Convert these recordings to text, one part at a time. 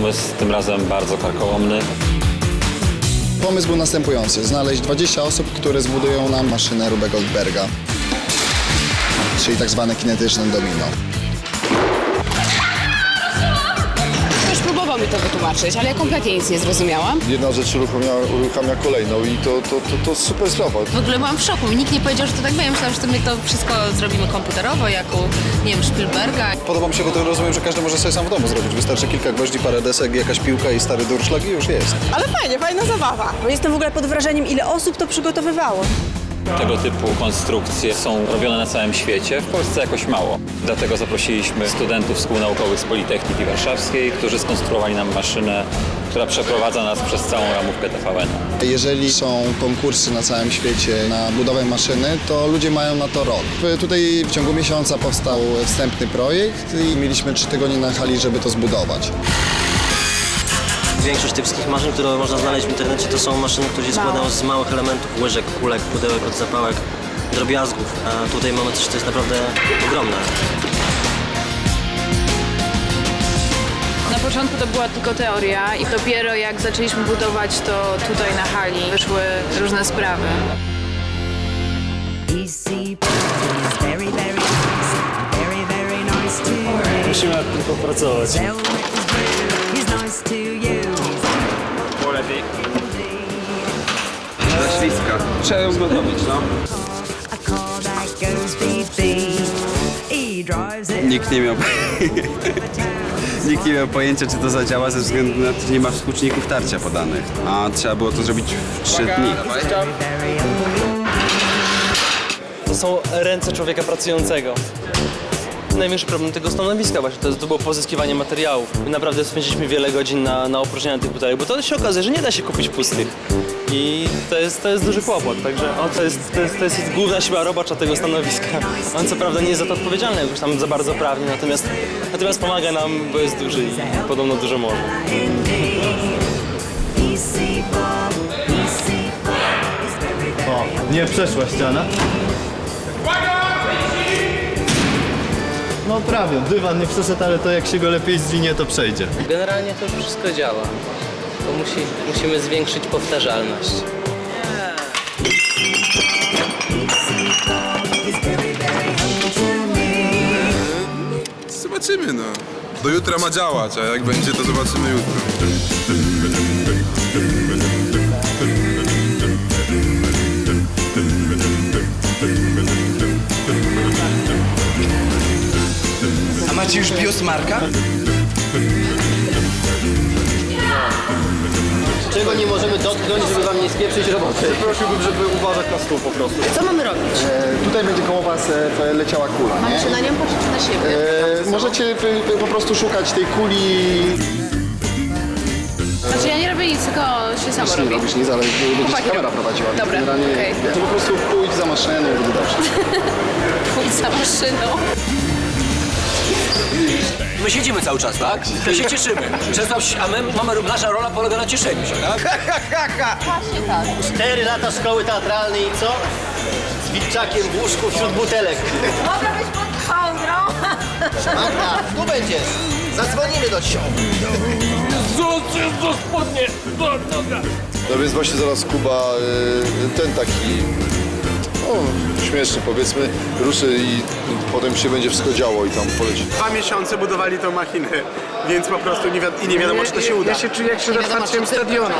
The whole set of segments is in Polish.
Pomysł, tym razem bardzo karkołomny. Pomysł był następujący. Znaleźć 20 osób, które zbudują nam maszynę Rube Goldberga. Czyli tak zwane kinetyczne domino. Mi to wytłumaczyć, ale ja kompletnie nic nie zrozumiałam. Jedna rzecz uruchamia, uruchamia kolejną i to, to, to, to super sprawa. W ogóle byłam w szoku. Nikt nie powiedział, że to tak będzie. Myślałam, że to my to wszystko zrobimy komputerowo, jak u, nie wiem, Spielberga. Podoba mi się, bo to rozumiem, że każdy może sobie sam w domu zrobić. Wystarczy kilka gwoździ, parę desek, jakaś piłka i stary durszlag i już jest. Ale fajnie, fajna zabawa. Bo jestem w ogóle pod wrażeniem, ile osób to przygotowywało. Tego typu konstrukcje są robione na całym świecie, w Polsce jakoś mało. Dlatego zaprosiliśmy studentów szkół naukowych z Politechniki Warszawskiej, którzy skonstruowali nam maszynę, która przeprowadza nas przez całą ramówkę TVN. Jeżeli są konkursy na całym świecie na budowę maszyny, to ludzie mają na to rok. Tutaj w ciągu miesiąca powstał wstępny projekt i mieliśmy trzy tygodnie na hali, żeby to zbudować. Większość tych wszystkich maszyn, które można znaleźć w internecie, to są maszyny, które się składają z małych elementów, łyżek, kulek, pudełek od zapałek, drobiazgów. A tutaj mamy coś, co jest naprawdę ogromne. Na początku to była tylko teoria i dopiero jak zaczęliśmy budować to tutaj na hali wyszły różne sprawy. Musimy nad tym popracować. Beep. He drives it Nikt nie miał... Nikt nie miał pojęcia, czy to zadziała ze względu na to, że nie ma współczynników tarcia podanych. A trzeba było to zrobić w 3 dni. To są ręce człowieka pracującego. Największy problem tego stanowiska właśnie to, jest, to było pozyskiwanie materiałów. My naprawdę spędziliśmy wiele godzin na, na opróżnianiu tych butelek, bo to się okazuje, że nie da się kupić pustych. I to jest, to jest duży kłopot, także o, to, jest, to, jest, to jest główna siła robocza tego stanowiska. On co prawda nie jest za to odpowiedzialny jakoś tam za bardzo prawnie, natomiast, natomiast pomaga nam, bo jest duży i podobno dużo może. O, nie przeszła ściana. No prawie, dywan nie przeszedł, ale to jak się go lepiej zwinie, to przejdzie. Generalnie to już wszystko działa. To musi, musimy zwiększyć powtarzalność. Zobaczymy, no. Do jutra ma działać, a jak będzie, to zobaczymy jutro. A macie już biosmarka? Czego nie możemy dotknąć, żeby wam nie spieprzyć roboty? Prosiłbym, żeby uważać na stół po prostu. Co mamy robić? E, tutaj będzie koło was e, leciała kula, nie? Czy na nią patrzeć na siebie? E, możecie p- p- po prostu szukać tej kuli. Znaczy ja nie robię nic, tylko się samo Nie robi. robisz nic, ale będzie Chłopaki kamera robią. prowadziła. Dobra, generalnie, okej. To po prostu pójdź za maszyną i będzie dobrze. Pójdź za maszyną. My siedzimy cały czas, tak? My się cieszymy. Czesław, a my, mamy, nasza rola polega na cieszeniu się, tak? Właśnie tak. Cztery lata szkoły teatralnej i co? Z Wilczakiem w łóżku wśród butelek. Mogę być pod kołdrą. Magda, tu będziesz. Zadzwonimy do ciebie. No więc właśnie zaraz Kuba, y, ten taki, no śmieszny powiedzmy, ruszy i potem się będzie wszystko działo i tam poleci. Dwa miesiące budowali tą machinę, więc po prostu nie, wi- i nie wiadomo, czy to się uda. Ja się czuję jak przed otwarciem stadionu.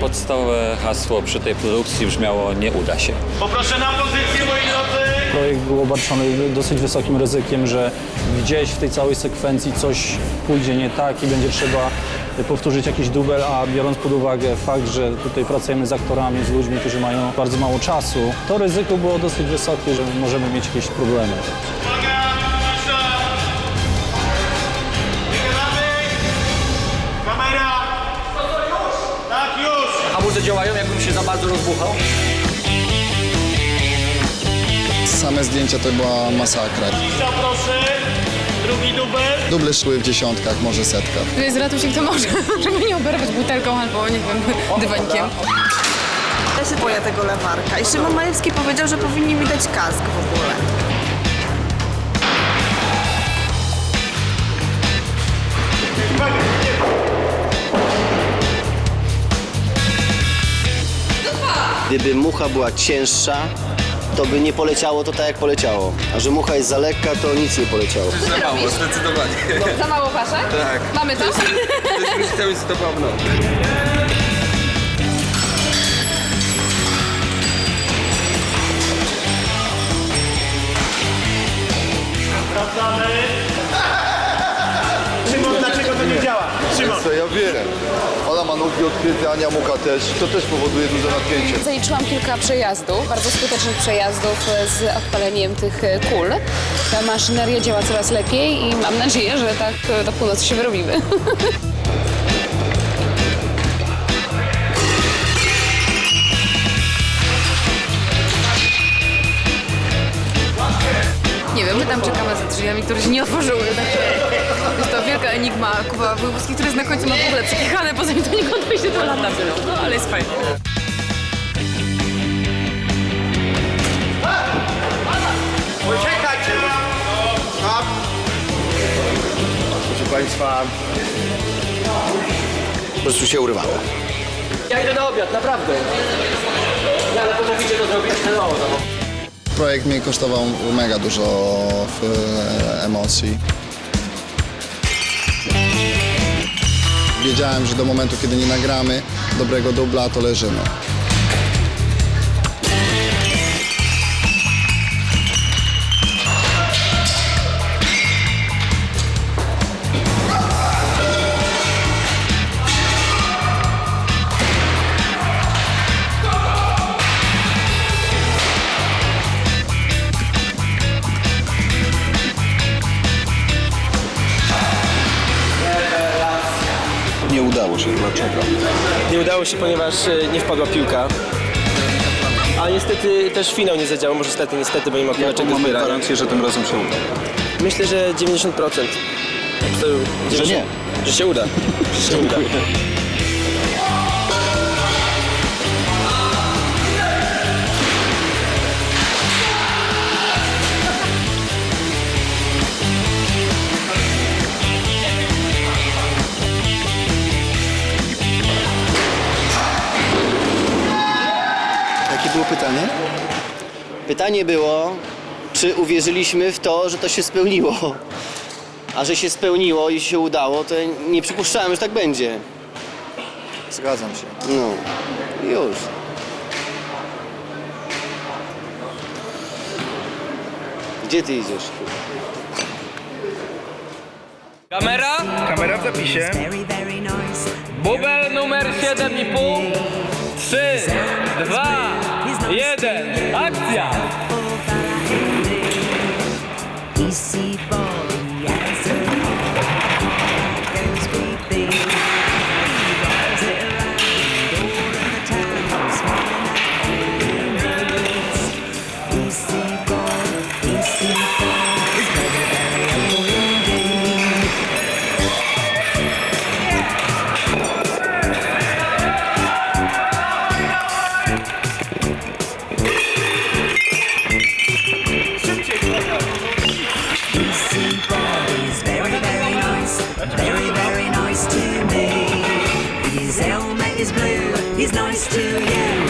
Podstawowe hasło przy tej produkcji brzmiało nie uda się. Projekt był obarczony dosyć wysokim ryzykiem, że gdzieś w tej całej sekwencji coś pójdzie nie tak i będzie trzeba powtórzyć jakiś dubel, a biorąc pod uwagę fakt, że tutaj pracujemy z aktorami, z ludźmi, którzy mają bardzo mało czasu, to ryzyko było dosyć wysokie, że możemy mieć jakieś problemy. Hamulce działają, jakbym się za bardzo rozbuchał. Same zdjęcia to była masakra. proszę, drugi dubel. Duble szły w dziesiątkach, może setkach. Zratuj się kto może, żeby nie oberwać butelką albo, nie wiem, dywanikiem. Ja się boję tego lewarka i Szymon Majewski powiedział, że powinni mi dać kask w ogóle. Gdyby mucha była cięższa, to by nie poleciało to tak jak poleciało. A że mucha jest za lekka, to nic nie poleciało. Za mało, zdecydowanie. Za mało paszek? Tak. Mamy to? Chciałbym to pewno. Szymon, dlaczego to nie działa? Szymon. Co ja wiem. Nogi odkryte, Ania Mucha też. To też powoduje duże napięcie. Zaliczyłam kilka przejazdów, bardzo skutecznych przejazdów z odpaleniem tych kul. Ta maszyneria działa coraz lepiej i mam nadzieję, że tak do północy się wyrobimy. Nie wiem, my tam czekamy za drzwiami, które się nie otworzyły. Także jest to wielka enigma Kuba Wojewódzki, który jest na końcu ma w ogóle przekichane, poza tym to nie kończy się to lata. No, ale jest fajnie. Uciekajcie! Stop! Proszę Państwa, po prostu się urywało. Ja idę na obiad, naprawdę. Ja ale pomówicie to zrobić, no, no. Projekt mnie kosztował mega dużo e, emocji. Wiedziałem, że do momentu, kiedy nie nagramy dobrego dubla, to leżymy. Się. Dlaczego? Nie udało się, ponieważ e, nie wpadła piłka. A niestety też finał nie zadziałał, może niestety, niestety, bo nie ma piłeczek do mamy zbierania. gwarancję, że tym razem się uda? Myślę, że 90%. To, Że nie. Że się uda. Że się uda. Pytanie? Pytanie było, czy uwierzyliśmy w to, że to się spełniło. A że się spełniło i się udało, to nie przypuszczałem, że tak będzie. Zgadzam się. No, już. Gdzie ty idziesz? Kamera, Kamera w zapisie. Bubel numer 7,5. 3, 2, 1, akcja! Is blue, he's nice to you.